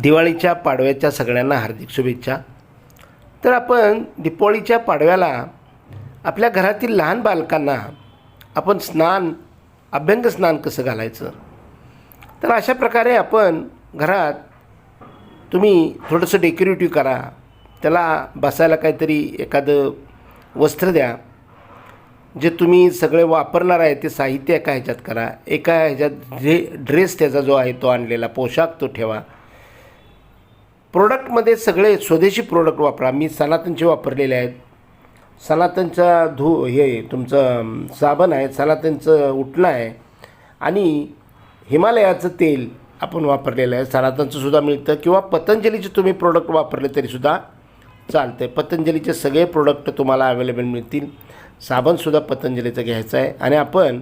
दिवाळीच्या पाडव्याच्या सगळ्यांना हार्दिक शुभेच्छा. तर आपण दीपावळीच्या पाडव्याला आपल्या घरातील लहान बालकांना आपण स्नान अभ्यंग स्नान कसं घालायचं? तर अशा प्रकारे आपण घरात तुम्ही थोडंसं डेकोरेटिव्ह करा. त्याला बसायला काहीतरी एखादं वस्त्र द्या. जे तुम्ही सगळे वापरणार आहे ते साहित्य एका ह्याच्यात करा. एका ह्याच्यात ड्रे ड्रेस त्याचा जो आहे तो आणलेला पोशाख तो ठेवा. प्रोडक्टमध्ये सगळे स्वदेशी प्रोडक्ट वापरा. मी सनातनचे वापरलेले आहेत. सनातनचा धू हे तुमचं साबण आहे सनातनचं उठणं आहे. आणि हिमालयाचं तेल आपण वापरलेलं आहे. सनातनचं सुद्धा मिळतं. किंवा पतंजलीचे तुम्ही प्रोडक्ट वापरले तरीसुद्धा चालतं आहे पतंजलीचे सगळे प्रोडक्ट तुम्हाला अवेलेबल मिळतील. साबणसुद्धा पतंजलीचं घ्यायचं आहे. आणि आपण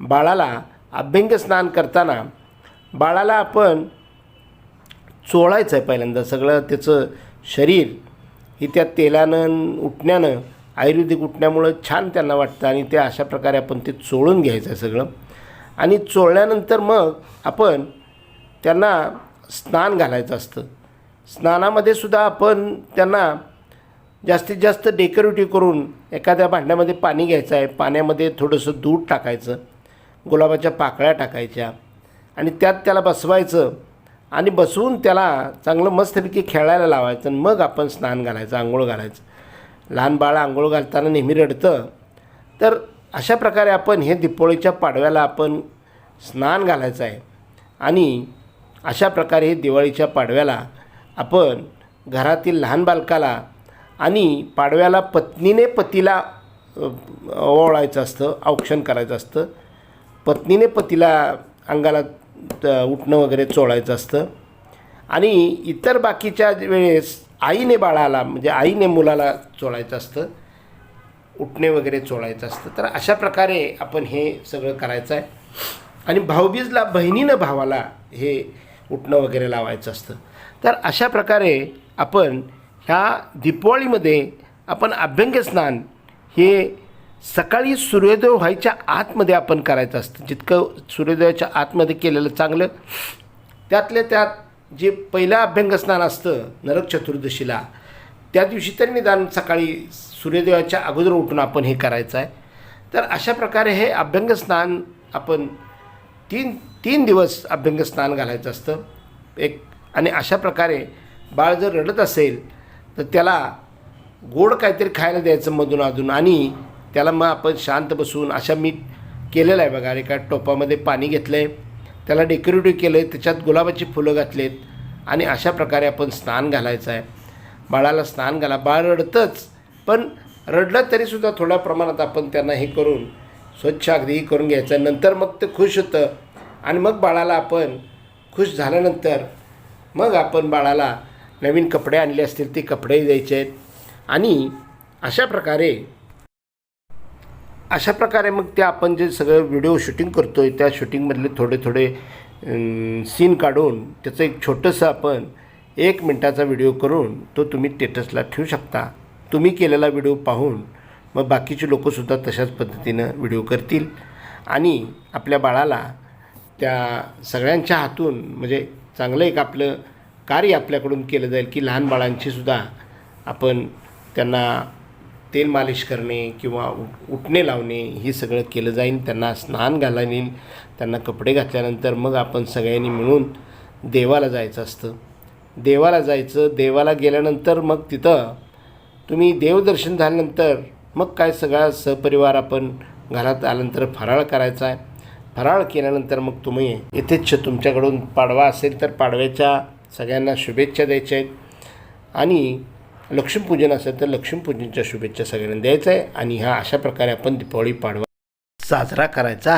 बाळाला अभ्यंग स्नान करताना बाळाला आपण चोळायचं आहे पहिल्यांदा. सगळं त्याचं शरीर ही त्या तेलानं उठण्यानं आयुर्वेदिक उठण्यामुळं छान त्यांना वाटतं आणि ते अशा प्रकारे आपण ते चोळून घ्यायचं आहे सगळं. आणि चोळल्यानंतर मग आपण त्यांना स्नान घालायचं असतं. स्नानामध्ये सुद्धा आपण त्यांना जास्तीत जास्त डेकोरेटिव्ह करून एखाद्या भांड्यामध्ये पाणी घ्यायचं आहे पाण्यामध्ये थोडंसं दूध टाकायचं. गुलाबाच्या पाकळ्या टाकायच्या आणि त्यात त्याला बसवायचं. आणि बसवून त्याला चांगलं मस्तपैकी खेळायला लावायचं आणि मग आपण स्नान घालायचं आंघोळ घालायचं. लहान बाळ आंघोळ घालताना नेहमी रडतं. तर अशा प्रकारे आपण हे दिपोळीच्या पाडव्याला आपण स्नान घालायचं आहे. आणि अशा प्रकारे हे दिवाळीच्या पाडव्याला आपण घरातील लहान बालकाला आणि पाडव्याला पत्नीने पतीला ओवाळायचं असतं औक्षण करायचं असतं. पत्नीने पतीला अंगाला उठणं वगैरे चोळायचं असतं. आणि इतर बाकीच्या वेळेस आईने बाळाला म्हणजे आईने मुलाला चोळायचं असतं. उठणे वगैरे चोळायचं असतं. तर अशा प्रकारे आपण हे सगळं करायचं आहे. आणि भाऊबीजला बहिणीनं भावाला हे उठणं वगैरे लावायचं असतं. तर अशा प्रकारे आपण ह्या दीपावळीमध्ये आपण अभ्यंग्यस्नान हे सकाळी सूर्योदय व्हायच्या आतमध्ये आपण करायचं असतं. जितकं सूर्योदयाच्या आतमध्ये केलेलं चांगलं त्यातल्या त्यात जे पहिलं अभ्यंगस्नान असतं नरक चतुर्दशीला त्या दिवशी तरी निदान सकाळी सूर्योदयाच्या अगोदर उठून आपण हे करायचं आहे. तर अशा प्रकारे हे अभ्यंगस्नान आपण तीन तीन दिवस अभ्यंगस्नान घालायचं असतं. एक आणि अशा प्रकारे बाळ जर रडत असेल तर त्याला गोड काहीतरी खायला द्यायचं मधून अधून आणि त्याला मग आपण शांत बसून अशा मी केलेलं आहे बघा. एका टोपामध्ये पाणी घेतलं आहे त्याला डेकोरेटिव्ह केलं आहे त्याच्यात गुलाबाची फुलं घातलेत. आणि अशा प्रकारे आपण स्नान घालायचं आहे. बाळाला स्नान घाला. बाळ रडतंच पण रडलं तरीसुद्धा थोड्या प्रमाणात आपण त्यांना हे करून स्वच्छ अगदी करून घ्यायचं. नंतर मग ते खुश होतं. आणि मग बाळाला आपण खुश झाल्यानंतर मग आपण बाळाला नवीन कपडे आणले असतील. ते कपडेही द्यायचे आहेत. आणि अशा प्रकारे अशा प्रकारे मग ते आपण जे सगळं व्हिडिओ शूटिंग करतो आहे त्या शूटिंगमधले थोडे थोडे सीन काढून त्याचं एक छोटंसं आपण एक मिनटाचा व्हिडिओ करून तो तुम्ही स्टेटसला ठेवू शकता. तुम्ही केलेला व्हिडिओ पाहून मग बाकीचे लोकंसुद्धा तशाच पद्धतीनं व्हिडिओ करतील. आणि आपल्या बाळाला त्या सगळ्यांच्या हातून म्हणजे चांगलं एक आपलं कार्य आपल्याकडून केलं जाईल की लहान बाळांचीसुद्धा आपण त्यांना तेल मालिश करणे किंवा उठ उठणे लावणे हे सगळं केलं जाईल त्यांना स्नान घालायला येईल त्यांना कपडे घातल्यानंतर मग आपण सगळ्यांनी मिळून देवाला जायचं असतं. देवाला जायचं. देवाला गेल्यानंतर मग तिथं तुम्ही देवदर्शन झाल्यानंतर मग काय सगळा सहपरिवार आपण घरात आल्यानंतर फराळ करायचा आहे. फराळ केल्यानंतर मग तुम्ही यथेच्छ तुमच्याकडून पाडवा असेल तर पाडव्याच्या सगळ्यांना शुभेच्छा द्यायच्या आहेत. आणि लक्ष्मीपूजन असेल तर लक्ष्मीपूजनच्या शुभेच्छा सगळ्यांना द्यायचं आहे. आणि ह्या अशा प्रकारे आपण दीपावली पाडवा. साजरा करायचा